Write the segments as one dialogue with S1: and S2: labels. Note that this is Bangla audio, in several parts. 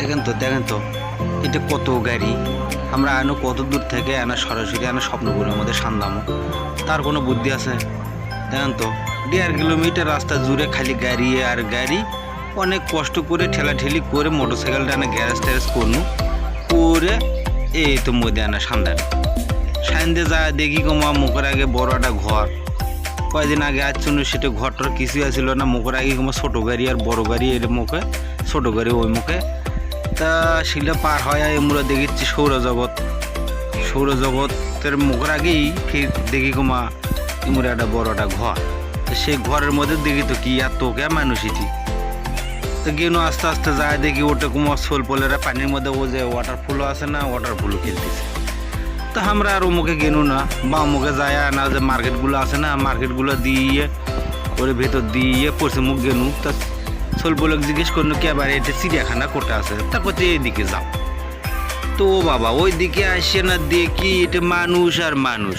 S1: দেখেন তো দেখেন তো, এটা কত গাড়ি? আমরা আনো কত দূর থেকে আনা, সরাসরি আনা স্বপ্নপুরের মধ্যে সান্দামো তার কোনো বুদ্ধি আছে? দেখেন তো, দেড় কিলোমিটার রাস্তা জুড়ে খালি গাড়ি আর গাড়ি। অনেক কষ্ট করে ঠেলাঠেলি করে মোটর সাইকেলটা আনা গ্যারেজ ট্যারেজ করনু, করে এই তো মধ্যে আনা সান্দার সাইন্দে যা দেখি কমা মুখের আগে বড় একটা ঘর। কয়েকদিন আগে আসছিল সেটা ঘরটার কিছুই আসছিল না, মুখের আগে কমা ছোটো গাড়ি আর বড় গাড়ি এর মুখে, ছোটো গাড়ি ওই মুখে। তা শিলা পার হয় আমরা দেখেছি সৌরজগৎ। সৌরজগতের মুখের আগেই ঠিক দেখি কমা এমন একটা বড় একটা ঘর। সেই ঘরের মধ্যে দেখি তো কি, আর তোকে মানুষ ইটি তো গেনো আস্তে আস্তে যায়, দেখি ওটা কুমার সোল পোলেরা পানির মধ্যে ও যে ওয়াটারফুলও আছে না ওয়াটারফুলও খেলতেছে। তো আমরা আর মুখে গেনু না, বা মুখে যায় না, যে মার্কেটগুলো আছে না মার্কেটগুলো দিয়ে, ওর ভেতর দিয়ে পড়ছে মুখ গেনু। তা সোল জিজ্ঞেস করল কে আবার এটা চিড়িয়াখানা কোটা আছে? তা করছে এইদিকে যাও। তো বাবা ওই দিকে আসে না দেখি এটা মানুষ আর মানুষ।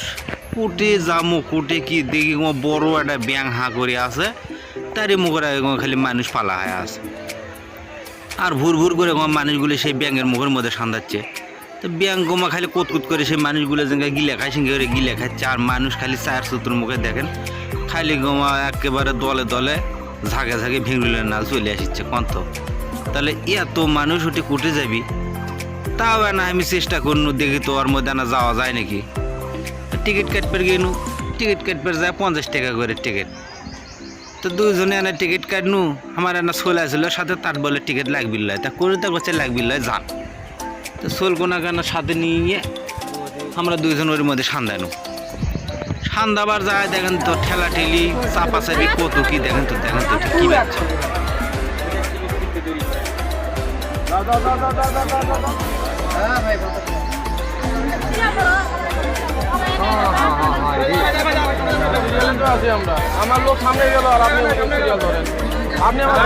S1: কুটে যামো, কুটে কি দেখি বড় একটা ব্যাং হাঁ করে আছে, তারই মুখের খালি মানুষ পালা হয়ে আছে। আর ভুর ভুর করে মানুষগুলো সেই ব্যাঙের মুখের মধ্যে সান্দাচ্ছে তো ব্যাং গোমা খালি কুতকুত করে সেই মানুষগুলো যেন গিলে খায় সঙ্গে করে গিলে খাচ্ছে আর মানুষ খালি চার সত্তর মুখে দেখেন। খালি গোমা একেবারে দলে দলে ঝাঁকে ঝাঁকে ভেঙুলের নাল চলে আসছে কন্ত তাহলে এত মানুষ উঠে কুটে যাবি? তাও না, আমি চেষ্টা করনু, দেখি তো ওর মধ্যে না যাওয়া যায় নাকি? টিকিট কাটবার গেনু, টিকিট কাটবার যায় পঞ্চাশ টাকা করে টিকিট। তো দুজনে এনে টিকিট কাটনু, আমার এনে সোল আসছিল সাথে তার বলে টিকিট লাগবিল তা করে তার কাছে লাগবিল যান। তো সোল কোনা কেন সাথে নিয়ে, আমরা দুইজন ওর মধ্যে সান্দানু সান্দাবার যায় দেখেন তো ঠেলা ঠেলি চাপা চাপি কত কি দেখেন তো দেখেন তো কি
S2: আমার লোক সামনে গেল আর আপনি আপনি আমার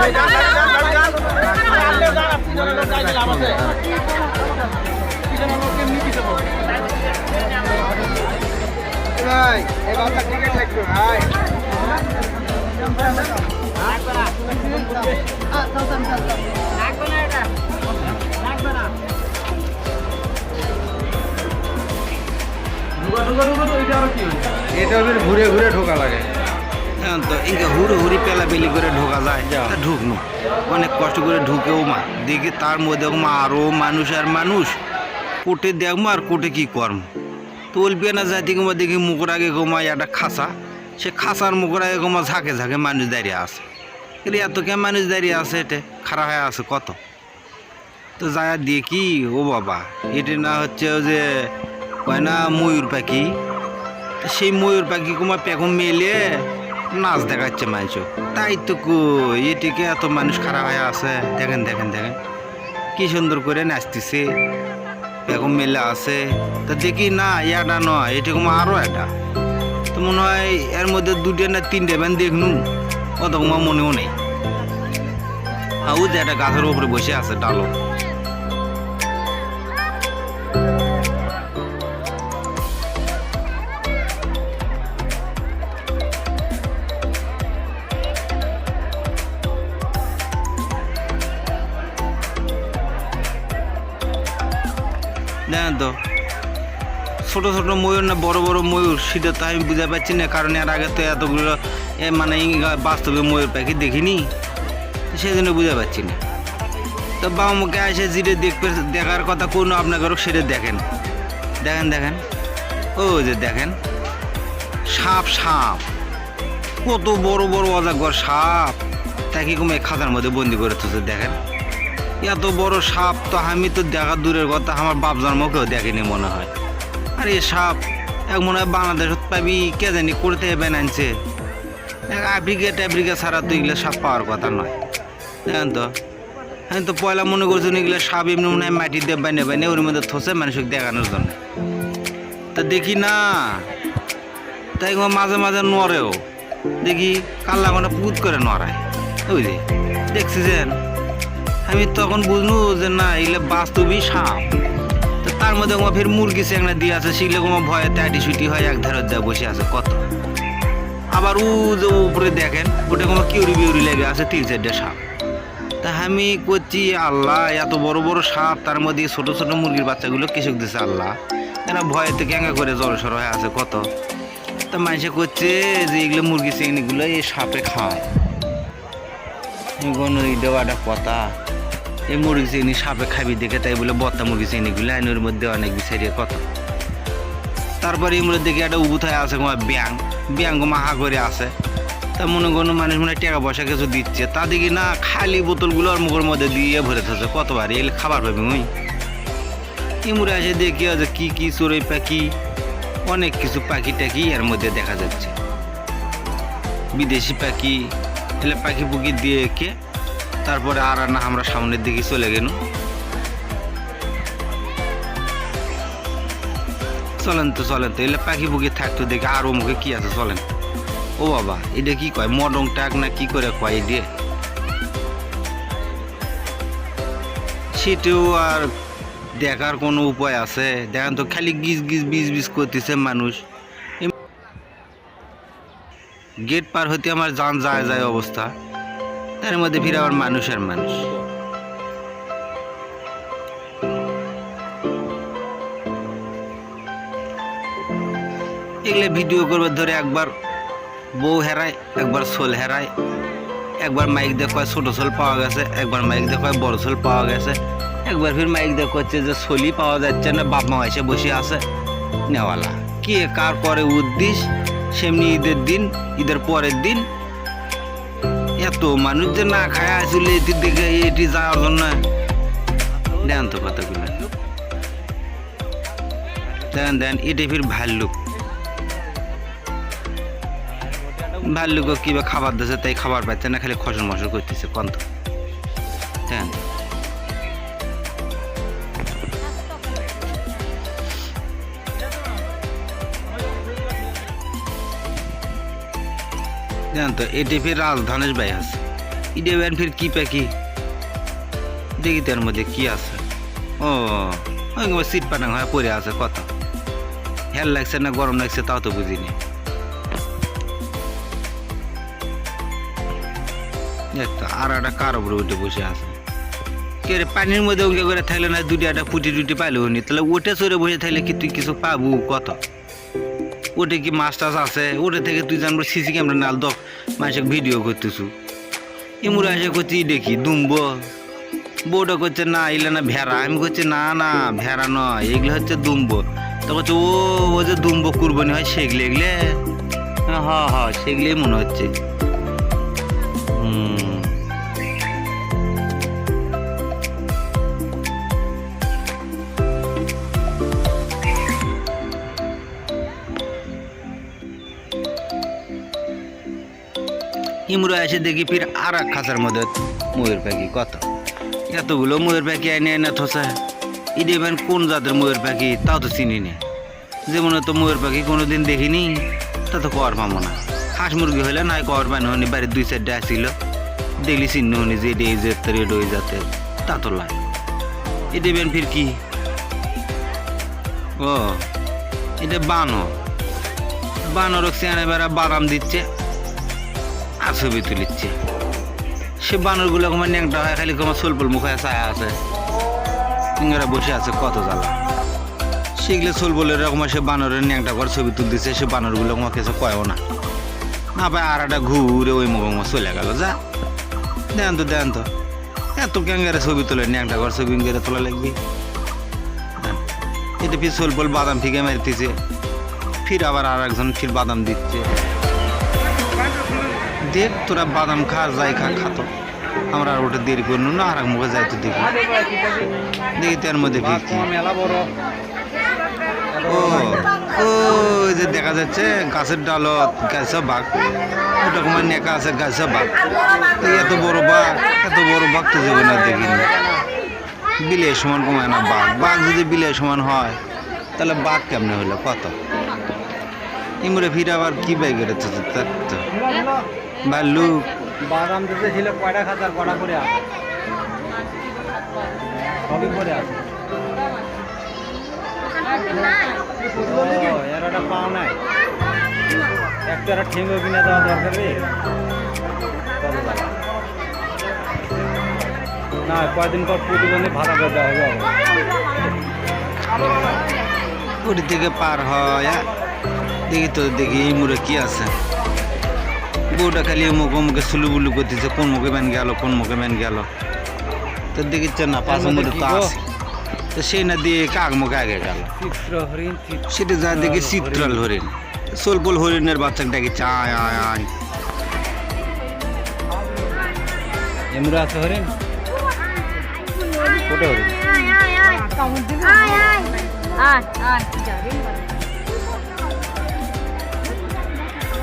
S2: এটা
S1: ঘুরে ঘুরে ঢোকা লাগে। হ্যাঁ তো ইনকা হুড়ো হুড়ি পেলা পেলি করে ঢোকা যায় ঢুকনু। অনেক কষ্ট করে ঢুকেও মা। দেখি তার মধ্যে মা আরও মানুষ আর মানুষ। কোটে দেখব আর কোটে কি করম? তো না যাইতে গোমা দেখি মুখের আগে গোমা একটা খাসা সে খাসার মুখের আগে গোমা ঝাঁকে ঝাঁকে মানুষ দাঁড়িয়ে আছে। কিন্তু এত কে মানুষ দাঁড়িয়ে আছে, এটা খারাপ হয়ে আছে, কত? তো যায় কি ও বাবা, এটা না হচ্ছে যে, কয় না, ময়ূর পাখি। সেই ময়ূর পাখি কুমা পেখম মেলে, নাচ দেখাচ্ছে মানুষ তাই তো কই এটিকে এত মানুষ খারাপ হয়ে আছে? দেখেন দেখেন দেখেন। কি সুন্দর করে নাচতেছে। পেখম মেলা আছে। তা দেখি না এটা নয় এটি কুমা আরও একটা। তো মনে হয় এর মধ্যে দুটো না তিনটে ব্যান দেখনু, অত মনেও নেই। আউ যে একটা গাছের উপরে বসে আছে ডালো তো। ছোট ছোট ময়ূর না, বড় বড় ময়ূর সেটা তো আমি বুঝতে পারছি না, কারণ এর আগে তো এতগুলো মানে বাস্তবে ময়ূর পাখি দেখিনি সেই জন্য বুঝতে পারছি না। তো বাবা মুখে এসে যেটা দেখবে, দেখার কথা কোনো আপনাদেরও সেটা দেখেন। দেখেন দেখেন। ও যে দেখেন। সাপ সাপ। কত বড় বড় অজাগর সাপ। তাকে কমে খাতার মধ্যে বন্দি করে তুলছে, দেখেন। এত বড় সাপ তো আমি তো দেখা দূরের কথা, আমার বাপ জন্মকেও দেখেনি মনে হয়। আর এই সাপ, এক মনে হয় বাংলাদেশত পাবি, কে জানি করতে হবে বানাইছে আফ্রিকা টাফ্রিকা ছাড়া তো এগুলো সাপ পাওয়ার কথা নয়। দেখেন তো? আমি তো পয়লা মনে করছি এগুলো সাপ এমনি মনে হয় মাটি দিয়ে বাইনে বাইনে ওর মধ্যে থসে মানুষকে দেখানোর জন্য। তা দেখি না। তাই মাঝে মাঝে নড়েও। দেখি কাল্লা মানে পুত করে নড়ায়। বুঝলি দেখছি যে আমি তখন বুঝলু যে না এগুলো বাস্তবই সাপ। তার মধ্যে আমার ফের মুরগি চেংড়া দিয়ে আছে সেগুলো আমার ভয়ে ট্যাটি ছুটি হয়, এক ধারে যা বসে আছে, কত? আবার উ যে উপরে দেখেন, ওটা কোনো কিউরি বিউরি লেগে আছে, তিন চারটে সাপ। তা আমি করছি আল্লাহ, এত বড় বড় সাপ, তার মধ্যে ছোট ছোট মুরগির বাচ্চাগুলো কৃষক দিছে আল্লাহ? এরা ভয়েতে ক্যাঙ্গা করে জলসর হয়ে আছে, কত? তা মানুষে করছে যে এগুলো মুরগি চিংড়িগুলো এই সাপে খায়। কোনো দেওয়াটা কথা। এই মুরগি চিনি সাপে খাবি দেখে তাই বলে বত্তা মুরগি চিনিগুলো আইনের মধ্যে অনেক বিচারিয়ে কথা তারপরে এমনি দেখি একটা উবুথায় আছে তোমার ব্যাং ব্যাং মাহা করে আছে। তা মনে কোনো মানুষ মনে টাকা পয়সা কিছু দিচ্ছে, তা দেখি না খালি বোতলগুলো ওর মুখের মধ্যে দিয়ে ভরে থাকছে, কতবার এলে খাবার পাবি ওই ইমুরে আসে দেখি আছে কী কী চড়ুই পাখি, অনেক কিছু পাখি টাকি এর মধ্যে দেখা যাচ্ছে। বিদেশি পাখি, এলে পাখি পুকি দিয়ে কে তারপরে আর না, আমরা সামনের দিকে চলে গেল চলেন তো চলেন তো, এলে পাখি পুকি থাকতো দেখে আরও মুখে কি আছে, চলেন। ও বাবা, এটা কি কয় মডং টাক না কি করে কয় দিয়ে? সেটাও আর দেখার কোনো উপায় আছে। দেখেন তো, খালি গিজ গিজ, বিজ বিজ করতেছে মানুষ। গেট পার হতে আমার যান যায় যায় অবস্থা। তার মধ্যে ফিরে আবার মানুষের মানুষ। এগুলো ভিডিও করবে ধরে একবার বউ হেরায়, একবার সোল হেরায়, একবার মাইক দেখায় ছোট সোল পাওয়া গেছে, একবার মাইক দেখায় বড় সোল পাওয়া গেছে, একবার ফির মাইক দেখাচ্ছে যে সোলি পাওয়া যাচ্ছে না, বাপ মা এসে বসে আছে। নেওয়ালা, কে কার পরে উদ্দেশ্য, সেমনি ঈদের দিন, ঈদের পরের দিন এত মানুষ যে না খায় আসলে এটির দিকে এটি যাওয়ার জন্য দেন তো কথাগুলো। দেন দেন এটি ফির ভাল্লুক। ভাল্লুক কিবা খাবার দিয়েছে তাই খাবার পাচ্ছে না, খালি খসর মসর করতেছে, কন্ত। দেন। জান তো এটি ফির রাজধানের বাই আছে। ইডে ব্যান ফির কি পাখি দেখি তার মধ্যে কি আছে। ও সিট পাটাং হয়ে পড়ে আছে কত হেল লাগছে না, গরম লাগছে তাও তো বুঝিনি। আর একটা কার উপরে উঠে বসে আছে। কে পানির মধ্যে উঙ্গে করে থাকলে না দুটি একটা ফুটি টুটি পাইলো নি তাহলে ওটে চড়ে বসে থাকলে কি তুই কিছু পাবো, কত? ওটে কি মাছ টাছ আছে? ওটা থেকে তুই জানব সিসি ক্যামেরা নাল দক। মানুষের ভিডিও করতেছু। এমুরে এসে করছি দেখি দুম্ব বউটা করছে না, এগুলো না ভেড়া। আমি করছি না না, ভেড়া নয়, এগুলো হচ্ছে দুম্ব তো করছে ও ও যে দুম্ব কুরবানি হয় সেগুলো, এগুলো? হ্যাঁ হ্যাঁ সেগুলোই মনে হচ্ছে। হুম। ইমরো এসে দেখি ফির আর এক খাঁচার মধ্যে ময়ূর পাখি, কত? এতগুলো ময়ূর পাখি আইনে এনে থসে। ইদেবেন কোন জাতের ময়ূর পাখি, তাও তো চিনি না। যেমন তো ময়ূর পাখি কোনোদিন দেখিনি, তা তো কর পাবো না। হাঁস মুরগি হলে নাই কর পানি হনি বাড়ির দুই চারটে আসিল। দেখলি চিহ্ন হনি যে এটা এই জাতের এটা ওই তা তো লাই। এ দেবেন ফির কি? ও, এটা বানর। বানর সেনে বেড়া বাদাম দিচ্ছে। ছবি তুলিচ্ছে। সে বানরগুলো আমার ন্যাংটা হয় খালি তোমার সোলপল মুখে ছায়া আছে। ইংরা বসে আছে কত জ্বালা। সেগুলো সোলপল এরকম সে বানরের ন্যাংটা করে ছবি তুলতেছে, সে বানরগুলো আমার কাছে কয়ও না। না পায় আর একটা ঘুরে ওই মুখ চলে গেল, যা। দেন তো দেন তো। এত ক্যাঙ্গারে ছবি তোলে ন্যাংটা করে ছবি করে তোলা লাগবে। দেন। এটা ফির সোলপল বাদাম ফিকে মারতেছে। ফির আবার আর একজন ফির বাদাম দিচ্ছে। দেখ, তোরা বাদাম খা, যাই খা খাতো আমরা আর ওটা দেরি করলু না, আর মুখে যাই তো দেখি। দেখি তার মধ্যে ভিড় ও ও যে দেখা যাচ্ছে, গাছের ডালত গাছে বাঘ। ওটা তোমার নেকা আছে, গাছে বাঘ। এত বড় বাঘ, এত বড় বাঘ তো জীবনে দেখিনি। বিলের সমান কমায় না বাঘ। বাঘ যদি বিলের সমান হয়, তাহলে বাঘ কেমনে হলো? কত? ইমরে ফিরে আবার কি বাইক তার তো। ভাল্লুক
S2: বাদাম দিতে ছিল কয়টা খাতার কটা করে আছে? সবই করে আছে। এর একটা পাও নাই। একটু একটা ঠেঙ্গো কিনে দেওয়া দরকার রে।
S3: না কয়দিন পর প্রতিবন্ধী ভাড়া করে দেওয়া হবে। আবার।
S1: ওটি থেকে পার হয় দেখি তো দেখি এই মুড়ে কি আছে। বউটা খালি মুখে মুখে সুলু বুলু করতেছে কোন মুখে ম্যান গেল কোন মুখে ম্যান গেল। তো দেখিচ্ছে না পাঁচ তো আছে। তো সেই না দিয়ে কাক মুখে আগে গেল। সেটা যা দেখি চিত্রাল হরিণ। সোলপল হরিণের বাচ্চাকে ডাকি চায় আয় আয়।
S3: এমরা আছে হরিণ? কোটে হরিণ।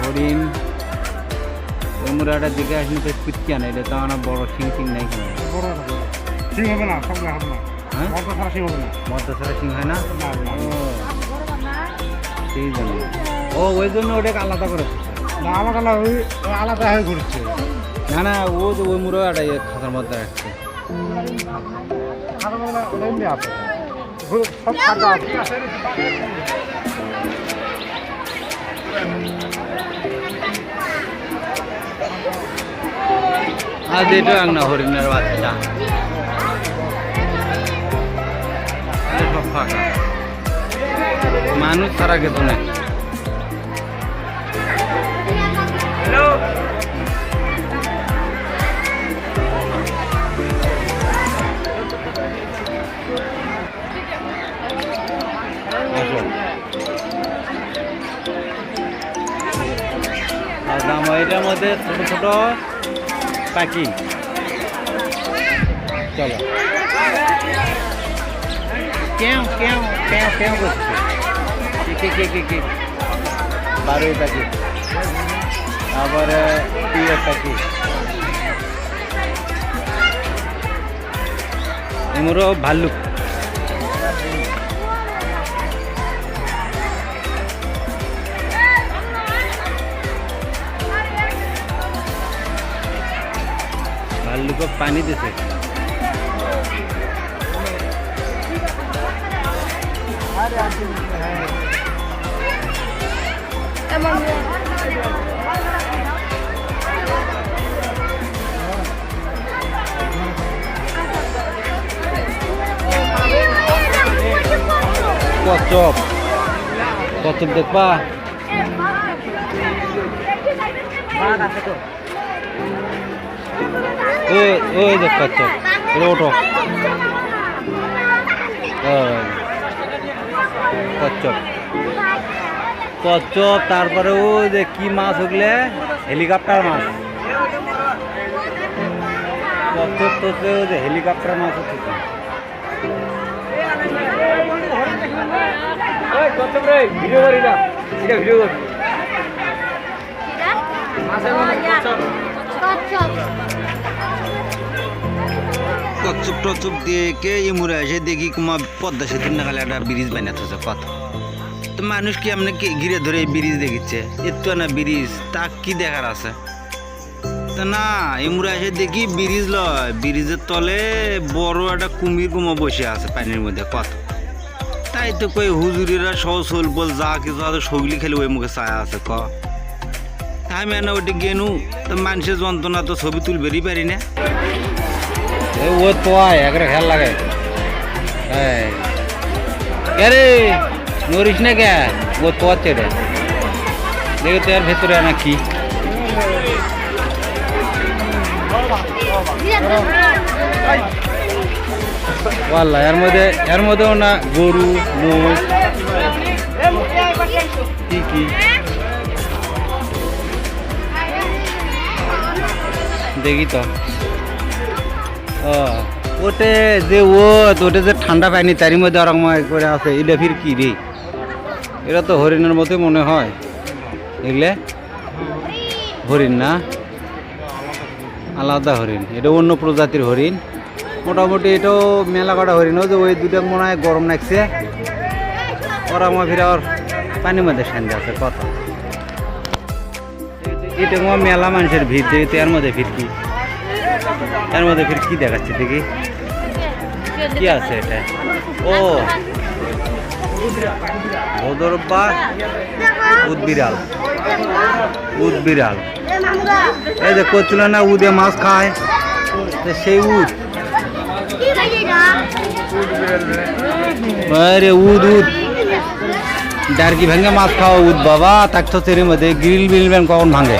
S3: হরিণ। এমরাটা দিকে আসলে তো পিটকিয়া না এটা তো আমার বড় সিং সিং নাই কোনো?
S4: হবে না সব হবে না।
S3: হ্যাঁ?
S4: ছাড়া হবে
S3: ছাড়া সিং হয়। ও সেই জন্য। ও ওই জন্য ওটাকে আলাদা করে
S4: না আলাদা আলাদা ওই ওই আলাদা হয়ে ঘুরছে।
S3: না না ও যে ওই মুরগাটা ইয়ে খাতার মধ্যে রাখছে।
S4: খারাপবেলা ওটা এমনি আছে। সব ফাঁকা আছে।
S3: আজ এটা এক না হরিণের বাচ্চা। সব ফাঁকা মানুষ ছাড়া না। দাম এটার মধ্যে ছোট ছোট পাখি। চলো। কেউ কেউ কেউ কেউ করছে বারোই পাখি। আবার পিয়ের পাখি। এমরও ভাল্লুক। ভাল্লুক পানি দিছে। কচ্ছপ কচ্ছপ দেখবা ওই ওই দেখ কচ্ছপ এটা ওটো। ওই, কচ্ছপ কচ্ছপ তারপরে ওই যে কি মাছ ওগুলো হেলিকপ্টার মাছ। কচ্ছপ তো যে হেলিকপ্টার মাছ হচ্ছে তো।
S1: কচ্ছপ টচ্ছপ দিয়ে কে এই মুড়ে এসে দেখি কুমা পদ্মা সেতুর নাগালে একটা ব্রিজ বানাতেছে কত। তো মানুষ কি আপনি ঘিরে ধরে এই ব্রিজ দেখিচ্ছে? এত না ব্রিজ, তা কি দেখার আছে? তা না এমুরা এসে দেখি ব্রিজ লয়, ব্রিজের তলে বড় একটা কুমির কুমা বসে আছে পানির মধ্যে, কত। তাই তো কই হুজুরিরা সহ সোল বল, যা কিছু আছে সবগুলি খেলে ওই মুখে ছায়া আছে, ক। তাই আমি না ওইটা গেনু, তো মানুষের যন্ত্রণা তো ছবি তুলবেরই পারি না।
S3: ও তো আয় একরে খেয়াল লাগে। এই। কে রে? নরিস না কে? ও তো আছে রে। দেখে তো এর ভেতরে না কি। ওয়াল্লা, এর মধ্যে, এর মধ্যেও না গরু মোষ কি কি? দেখি তো। ও ওটে যে ও ওটে যে ঠান্ডা পানি তারই মধ্যে ওরকম করে আছে এটা ফির কি রে? এটা তো হরিণের মতোই মনে হয়। এগুলে হরিণ না? আলাদা হরিণ। এটা অন্য প্রজাতির হরিণ। মোটামুটি এটাও মেলা কটা হরিণ। যে ওই দুটো মনে হয় গরম লাগছে। ওরা আমার ফিরে ওর পানির মধ্যে সান্দে আছে কত এটা মেলা মানুষের ভিড় দেখি এর মধ্যে ভিড় কি? এর মধ্যে ফির কি দেখাচ্ছে দেখি? কি আছে এটা? ও। ভোদরবা উদবিড়াল। উদবিড়াল। এই যে কচুলা না উদে মাছ খায়। সেই উদ। আরে উদ উদ। ডারকি ভেঙে মাছ খাওয়া উদ বাবা তাক তো তেরের মধ্যে, গ্রিল বিল কখন ভাঙে?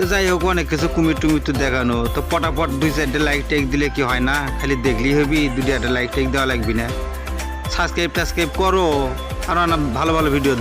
S1: তো যাই হোক, অনেক কিছু কুমির টুমির তো দেখানো। তো পটাপট দুই চারটে লাইক টেক দিলে কি হয় না? খালি দেখলেই হবি দুটি একটা লাইক টেক দেওয়া লাগবি না। সাবস্ক্রাইব টাসক্রাইব করো, আর ভালো ভালো ভিডিও